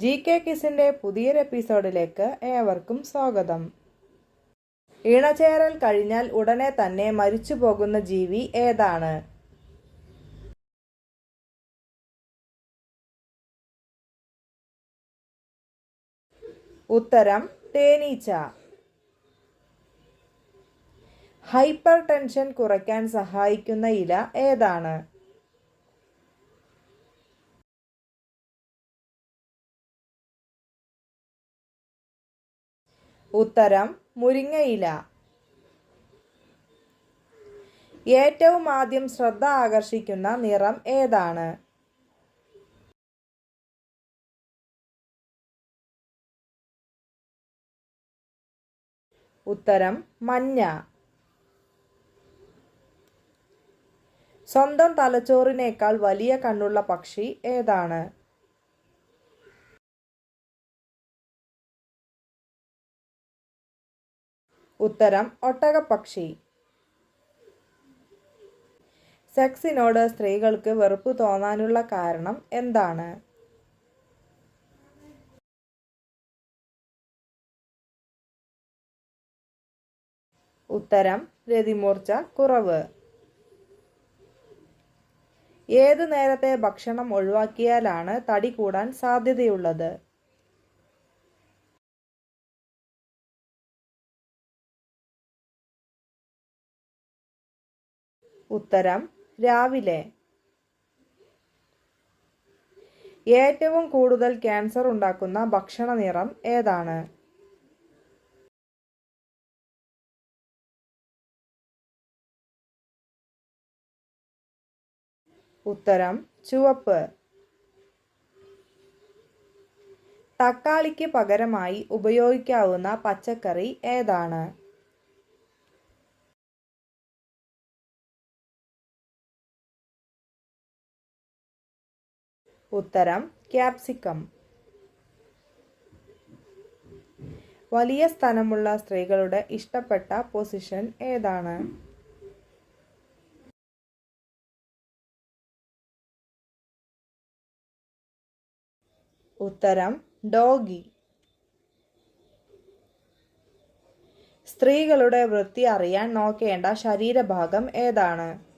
G K കിസിന്റെ പുതിയൊരു എപ്പിസോഡിലേക്ക് ഏവർക്കും സ്വാഗതം. ഇണചേരൽ കഴിഞ്ഞാൽ ഉടനെ തന്നെ മരിച്ചു പോകുന്ന ജീവി ഏതാണ്? ഉത്തരം തേനീച്ച. ഹൈപ്പർ ടെൻഷൻ കുറയ്ക്കാൻ സഹായിക്കുന്ന ഇല ഏതാണ്? ഉത്തരം മുരിങ്ങയില. ഏറ്റവും ആദ്യം ശ്രദ്ധ ആകർഷിക്കുന്ന നിറം ഏതാണ്? ഉത്തരം മഞ്ഞ. സ്വന്തം തലച്ചോറിനേക്കാൾ വലിയ കണ്ണുള്ള പക്ഷി ഏതാണ്? ഉത്തരം ഒട്ടകപ്പക്ഷി. സെക്സിനോട് സ്ത്രീകൾക്ക് വെറുപ്പ് തോന്നാനുള്ള കാരണം എന്താണ്? ഉത്തരം രതിമൂർച്ച കുറവ്. ഏതു നേരത്തെ ഭക്ഷണം ഒഴിവാക്കിയാലാണ് തടി കൂടാൻ സാധ്യതയുള്ളത്? ഉത്തരം രാവിലെ. ഏറ്റവും കൂടുതൽ ക്യാൻസർ ഉണ്ടാക്കുന്ന ഭക്ഷണ നിറം ഏതാണ്? ഉത്തരം ചുവപ്പ്. തക്കാളിക്ക് പകരമായി ഉപയോഗിക്കാവുന്ന പച്ചക്കറി ഏതാണ്? ഉത്തരം ക്യാപ്സിക്കം. വലിയ സ്ഥലമുള്ള സ്ത്രീകളുടെ ഇഷ്ടപ്പെട്ട പൊസിഷൻ ഏതാണ്? ഉത്തരം ഡോഗി. സ്ത്രീകളുടെ വൃത്തി അറിയാൻ നോക്കേണ്ട ശരീരഭാഗം ഏതാണ്?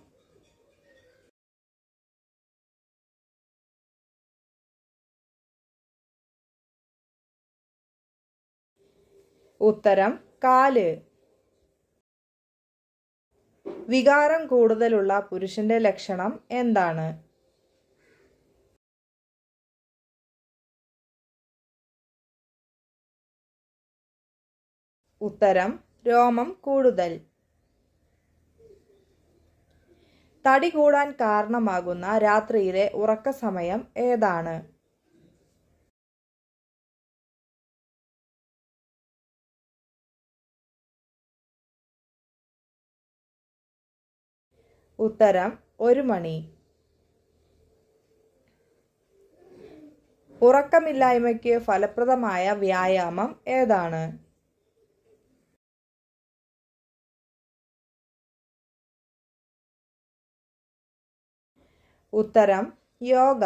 ഉത്തരം കാൽ. വികാരം കൂടുതലുള്ള പുരുഷന്റെ ലക്ഷണം എന്താണ്? ഉത്തരം രോമം കൂടുതൽ. തടി കൂടാൻ കാരണമാകുന്ന രാത്രിയിലെ ഉറക്ക സമയം ഏതാണ്? ഉത്തരം ഒരു മണി. ഉറക്കമില്ലായ്മയ്ക്ക് ഫലപ്രദമായ വ്യായാമം ഏതാണ്? ഉത്തരം യോഗ.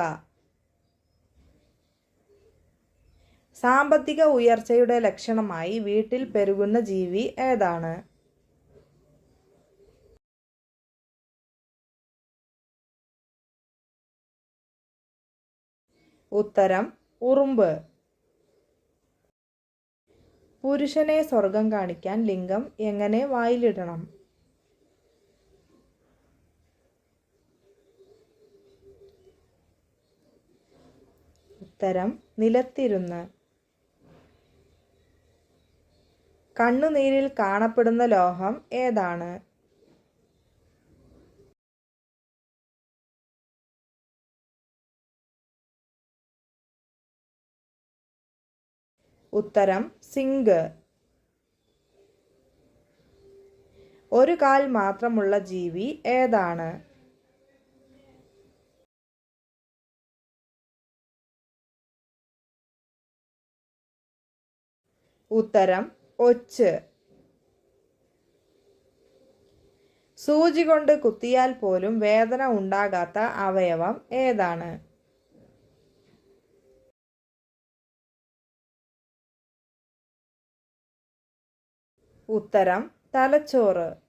സാമ്പത്തിക ഉയർച്ചയുടെ ലക്ഷണമായി വീട്ടിൽ പെരുകുന്ന ജീവി ഏതാണ്? ഉത്തരം ഉറുമ്പ്. പുരുഷനെ സ്വർഗം കാണിക്കാൻ ലിംഗം എങ്ങനെ വായിലിടണം? ഉത്തരം നിലത്തിരുന്ന്. കണ്ണുനീരിൽ കാണപ്പെടുന്ന ലോഹം ഏതാണ്? ഉത്തരം സിങ്ക്. ഒരു കാൽ മാത്രമുള്ള ജീവി ഏതാണ്? ഉത്തരം ഒച്ച്. സൂചി കൊണ്ട് കുത്തിയാൽ പോലും വേദന ഉണ്ടാകാത്ത അവയവം ഏതാണ്? ഉത്തരം തലച്ചോറ്.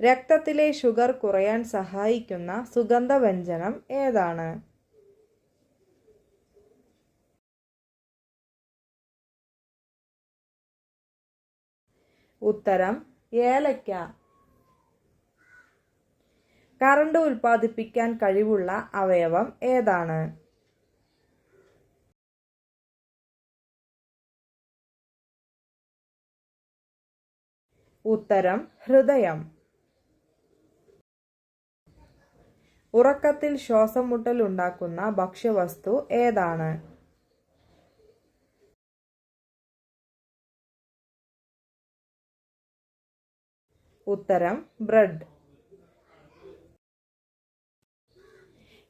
രക്തത്തിലെ ഷുഗർ കുറയാൻ സഹായിക്കുന്ന സുഗന്ധവ്യഞ്ജനം ഏതാണ്? ഉത്തരം ഏലക്ക. കറണ്ട് ഉൽപ്പാദിപ്പിക്കാൻ കഴിവുള്ള അവയവം ഏതാണ്? ഉത്തരം ഹൃദയം. ഉറക്കത്തിൽ ശ്വാസം മുട്ടൽ ഉണ്ടാക്കുന്ന ഭക്ഷ്യവസ്തു ഏതാണ്? ഉത്തരം ബ്രെഡ്.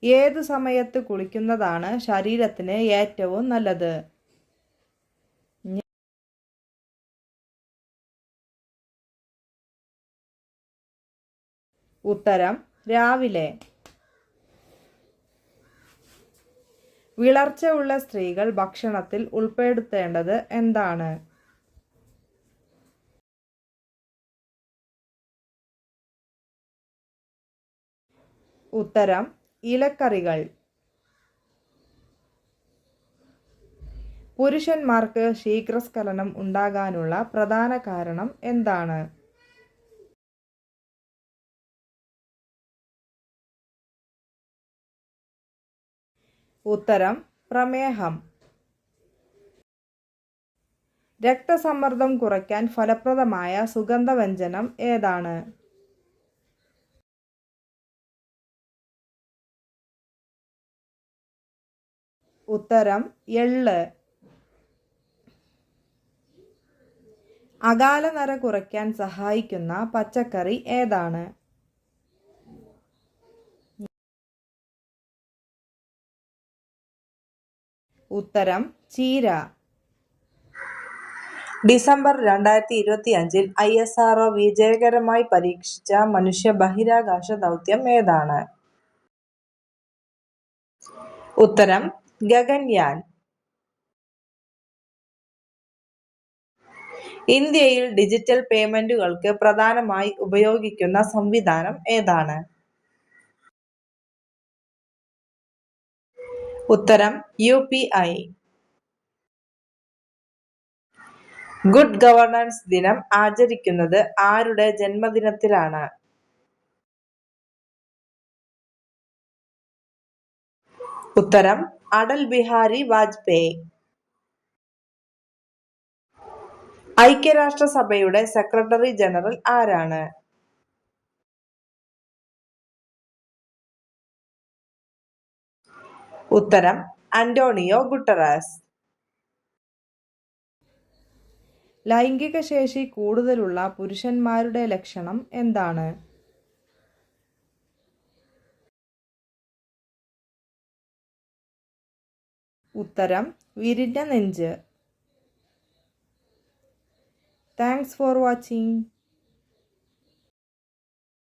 ഏതു സമയത്ത് കുളിക്കുന്നതാണ് ശരീരത്തിന് ഏറ്റവും നല്ലത്? ഉത്തരം രാവിലെ. വിളർച്ചയുള്ള സ്ത്രീകൾ ഭക്ഷണത്തിൽ ഉൾപ്പെടുത്തേണ്ടത് എന്താണ്? ഉത്തരം ഇലക്കറികൾ. പുരുഷന്മാർക്ക് ശീഘ്രസ്ഖലനം ഉണ്ടാകാനുള്ള പ്രധാന കാരണം എന്താണ്? ഉത്തരം പ്രമേഹം. രക്തസമ്മർദ്ദം കുറയ്ക്കാൻ ഫലപ്രദമായ സുഗന്ധവ്യഞ്ജനം ഏതാണ്? ഉത്തരം എള്ള്. അകാലനര കുറയ്ക്കാൻ സഹായിക്കുന്ന പച്ചക്കറി ഏതാണ്? ഉത്തരം ചീര. ഡിസംബർ രണ്ടായിരത്തി ഇരുപത്തി അഞ്ചിൽ ഐ എസ് ആർ ഒ വിജയകരമായി പരീക്ഷിച്ച മനുഷ്യ ബഹിരാകാശ ദൗത്യം ഏതാണ്? ഉത്തരം ഗഗൻയാൻ. ഇന്ത്യയിൽ ഡിജിറ്റൽ പേയ്മെന്റുകൾക്ക് പ്രധാനമായി ഉപയോഗിക്കുന്ന സംവിധാനം ഏതാണ്? ഉത്തരം U P I. Good governance ദിനം ആചരിക്കുന്നത് ആരുടെ ജന്മദിനത്തിലാണ്? ഉത്തരം അടൽ ബിഹാരി വാജ്പേയി. ഐക്യരാഷ്ട്രസഭയുടെ സെക്രട്ടറി ജനറൽ ആരാണ്? ഉത്തരം അന്റോണിയോ ഗുട്ടറാസ്. ലൈംഗിക ശേഷി കൂടുതലുള്ള പുരുഷന്മാരുടെ ലക്ഷണം എന്താണ്? ഉത്തരം വിരിഞ്ഞ നെഞ്ച്. Thanks for watching.